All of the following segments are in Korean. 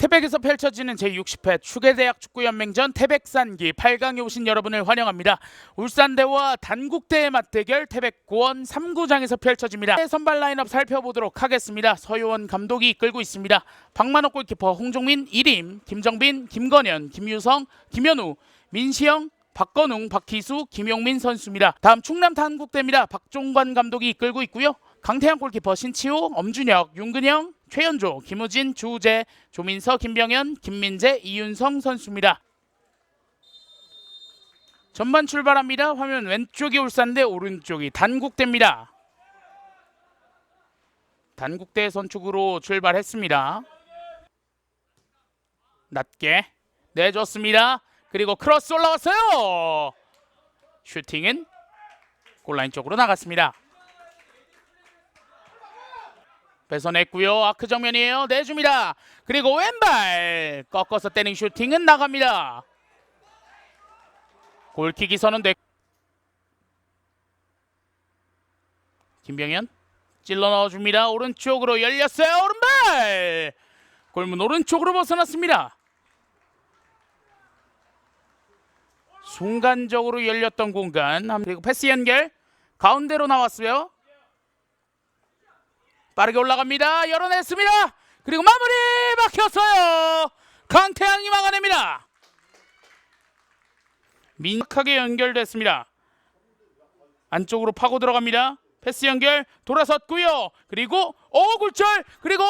태백에서 펼쳐지는 제60회 축의대학 축구연맹전 태백산기 8강에 오신 여러분을 환영합니다. 울산대와 단국대의 맞대결 태백 고원 3구장에서 펼쳐집니다. 선발 라인업 살펴보도록 하겠습니다. 서효원 감독이 이끌고 있습니다. 박만호 골키퍼, 홍종민, 이림, 김정빈, 김건현, 김유성, 김현우, 민시영, 박건웅, 박희수, 김용민 선수입니다. 다음 충남 단국대입니다. 박종관 감독이 이끌고 있고요. 강태양 골키퍼 신치호, 엄준혁, 윤근영, 최현조, 김우진, 주우재, 조민서, 김병현, 김민재, 이윤성 선수입니다. 전반 출발합니다. 화면 왼쪽이 울산대, 오른쪽이 단국대입니다. 단국대 선축으로 출발했습니다. 낮게 내줬습니다. 그리고 크로스 올라왔어요. 슈팅은 골라인 쪽으로 나갔습니다. 뺏어냈고요. 아크 정면이에요. 내줍니다. 그리고 왼발 꺾어서 때린 슈팅은 나갑니다. 골킥이 선언돼. 김병현 찔러 넣어줍니다. 오른쪽으로 열렸어요. 오른발 골문 오른쪽으로 벗어났습니다. 순간적으로 열렸던 공간 그리고 패스 연결 가운데로 나왔어요. 빠르게 올라갑니다. 열어냈습니다. 그리고 마무리 막혔어요. 강태양이 막아냅니다. 민박하게 연결됐습니다. 안쪽으로 파고 들어갑니다. 패스 연결 돌아섰고요. 그리고 오 굴절 그리고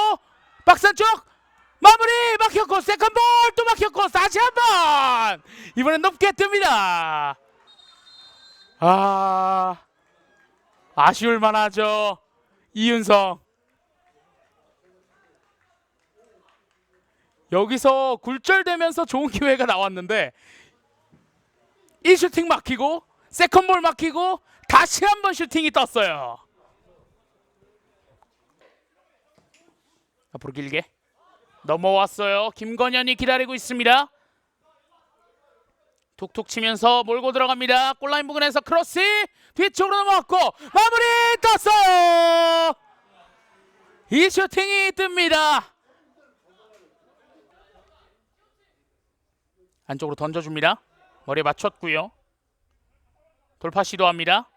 박사 쪽 마무리 막혔고 세컨볼 또 막혔고 다시 한번 이번엔 높게 뜹니다. 아 아쉬울 만하죠. 이윤성 여기서 굴절되면서 좋은 기회가 나왔는데 이 슈팅 막히고 세컨볼 막히고 다시 한 번 슈팅이 떴어요. 앞으로 길게 넘어왔어요. 김건현이 기다리고 있습니다. 툭툭 치면서 몰고 들어갑니다. 골라인 부근에서 크로스 뒤쪽으로 넘어왔고 마무리 떴어요. 이 슈팅이 뜹니다. 안쪽으로 던져줍니다. 머리에 맞췄고요. 돌파 시도합니다.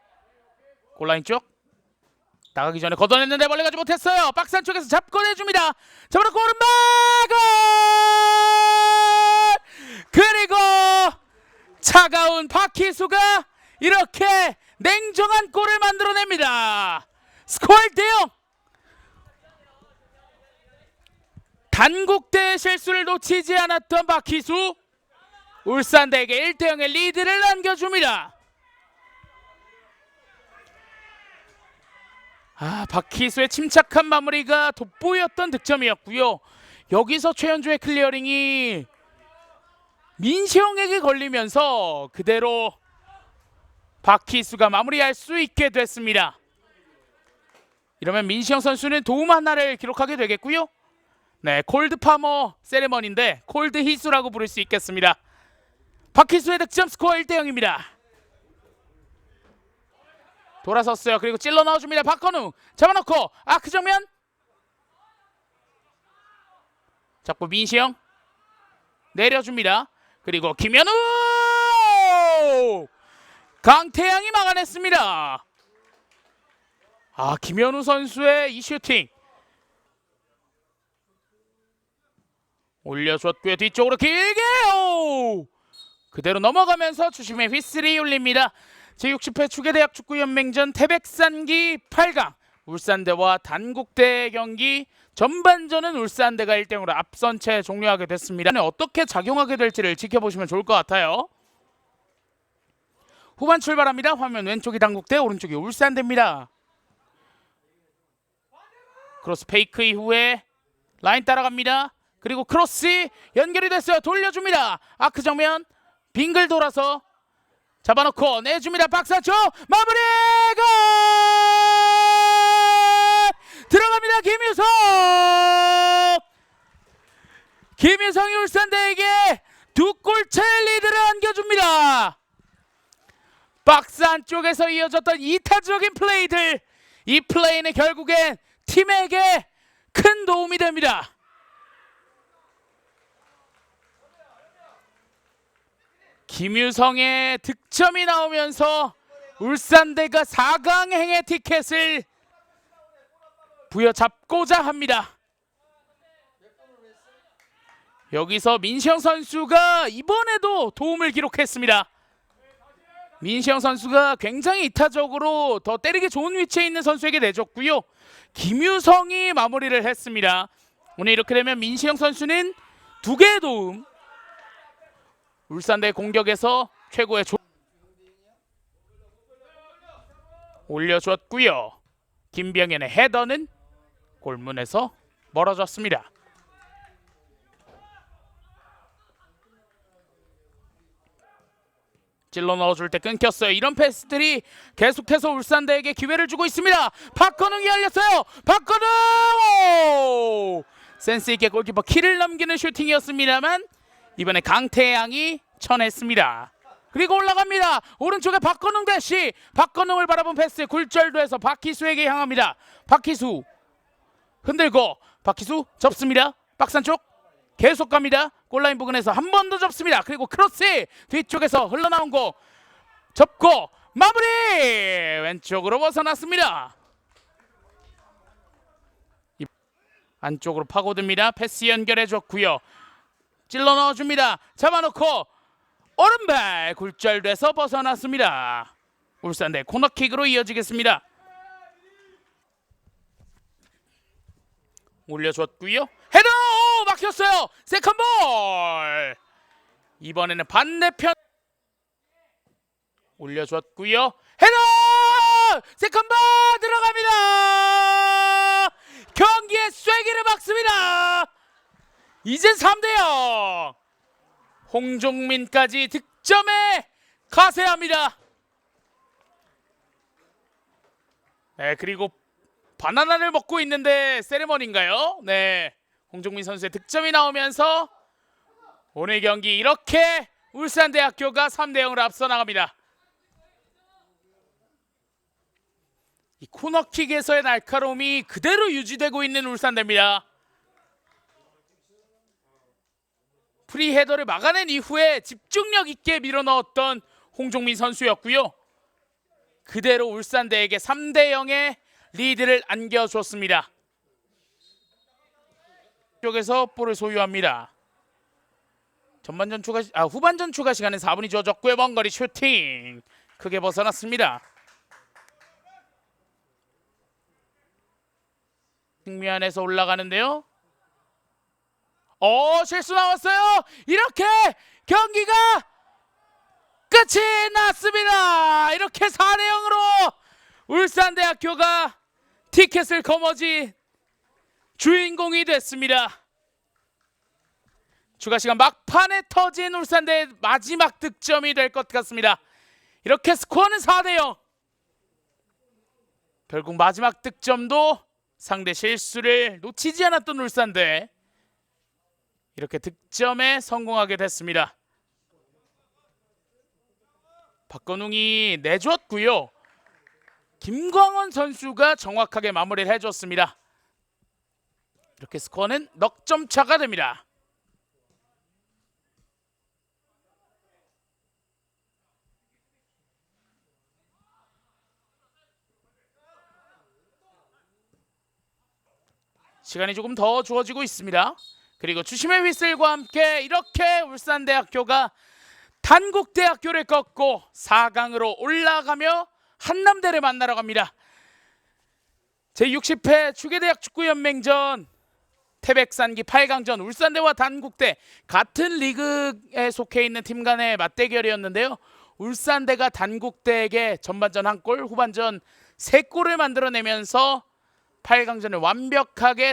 골라인 쪽 나가기 전에 걷어냈는데 멀리 가지 못했어요. 박스 안쪽에서 잡고 내줍니다. 잡아놓고 오른발 골! 그리고 차가운 박희수가 이렇게 냉정한 골을 만들어냅니다. 스코어 1대0 단국대의 실수를 놓치지 않았던 박희수 울산대에게 1대 0의 리드를 남겨줍니다. 아, 박희수의 침착한 마무리가 돋보였던 득점이었고요. 여기서 최현주의 클리어링이 민시영에게 걸리면서 그대로 박희수가 마무리할 수 있게 됐습니다. 이러면 민시영 선수는 도움 하나를 기록하게 되겠고요. 네, 콜드 파머 세레머니인데 콜드 희수라고 부를 수 있겠습니다. 박희수의 득점 스코어 1대 0입니다. 돌아섰어요. 그리고 찔러 넣어줍니다. 박건우 잡아놓고 아크 정면 잡고 민시영 내려줍니다. 그리고 김현우 강태양이 막아냈습니다. 아 김현우 선수의 이 슈팅 올려줬고요. 뒤쪽으로 길게 오! 그대로 넘어가면서 주심의 휘슬이 울립니다. 제60회 축의대학 축구연맹전 태백산기 8강 울산대와 단국대 경기 전반전은 울산대가 1등으로 앞선 채 종료하게 됐습니다. 어떻게 작용하게 될지를 지켜보시면 좋을 것 같아요. 후반 출발합니다. 화면 왼쪽이 단국대, 오른쪽이 울산대입니다. 크로스 페이크 이후에 라인 따라갑니다. 그리고 크로스 연결이 됐어요. 돌려줍니다. 아크 정면 빙글 돌아서 잡아놓고 내줍니다. 박사초 마무리 골 들어갑니다. 김유성 김유성이 울산대에게 두 골차 리드를 안겨줍니다. 박스 안쪽에서 이어졌던 이타적인 플레이들 이 플레이는 결국엔 팀에게 큰 도움이 됩니다. 김유성의 득점이 나오면서 울산대가 4강행의 티켓을 부여잡고자 합니다. 여기서 민시영 선수가 이번에도 도움을 기록했습니다. 민시영 선수가 굉장히 이타적으로 더 때리기 좋은 위치에 있는 선수에게 내줬고요. 김유성이 마무리를 했습니다. 오늘 이렇게 되면 민시영 선수는 두 개의 도움. 울산대 공격에서 최고의 조... 올려줬고요. 김병현의 헤더는 골문에서 멀어졌습니다. 찔러 넣어줄 때 끊겼어요. 이런 패스들이 계속해서 울산대에게 기회를 주고 있습니다. 박건웅이 열렸어요. 박건웅! 오! 센스 있게 골키퍼 키를 넘기는 슈팅이었습니다만 이번에 강태양이 쳐냈습니다. 그리고 올라갑니다. 오른쪽에 박건웅 대시 박건웅을 바라본 패스 굴절도에서 박희수에게 향합니다. 박희수 흔들고 박희수 접습니다. 박산 쪽 계속 갑니다. 골라인 부근에서 한 번 더 접습니다. 그리고 크로스 뒤쪽에서 흘러나온 거 접고 마무리 왼쪽으로 벗어났습니다. 이- 안쪽으로 파고듭니다. 패스 연결해 줬고요. 찔러 넣어줍니다. 잡아놓고 오른발 굴절돼서 벗어났습니다. 울산대 코너킥으로 이어지겠습니다. 올려줬고요. 헤더 오, 막혔어요. 세컨볼. 이번에는 반대편 올려줬고요. 헤더 세컨볼 들어갑니다. 경기의 쐐기를 막습니다. 이젠 3대 0. 홍종민까지 득점에 가세합니다. 네, 그리고 바나나를 먹고 있는데 세레머니인가요? 네. 홍종민 선수의 득점이 나오면서 오늘 경기 이렇게 울산대학교가 3대 0으로 앞서 나갑니다. 이 코너킥에서의 날카로움이 그대로 유지되고 있는 울산대입니다. 프리헤더를 막아낸 이후에 집중력 있게 밀어넣었던 홍종민 선수였고요. 그대로 울산대에게 3대 0의 리드를 안겨줬습니다. 쪽에서 볼을 소유합니다. 전반전 추가 시- 아 후반전 추가 시간에 4분이 주어졌고요. 먼 거리 슈팅 크게 벗어났습니다. 측면에서 올라가는데요. 어 실수 나왔어요. 이렇게 경기가 끝이 났습니다. 이렇게 4대 0으로 울산대학교가 티켓을 거머쥔 주인공이 됐습니다. 추가 시간 막판에 터진 울산대의 마지막 득점이 될 것 같습니다. 이렇게 스코어는 4대 0. 결국 마지막 득점도 상대 실수를 놓치지 않았던 울산대. 이렇게 득점에 성공하게 됐습니다. 박건웅이 내줬고요. 김광원 선수가 정확하게 마무리를 해줬습니다. 이렇게 스코어는 넉 점 차가 됩니다. 시간이 조금 더 주어지고 있습니다. 그리고 주심의 휘슬과 함께 이렇게 울산대학교가 단국대학교를 꺾고 4강으로 올라가며 한남대를 만나러 갑니다. 제60회 추계대학 축구연맹전 태백산기 8강전 울산대와 단국대 같은 리그에 속해 있는 팀 간의 맞대결이었는데요. 울산대가 단국대에게 전반전 한 골, 후반전 세 골을 만들어내면서 8강전을 완벽하게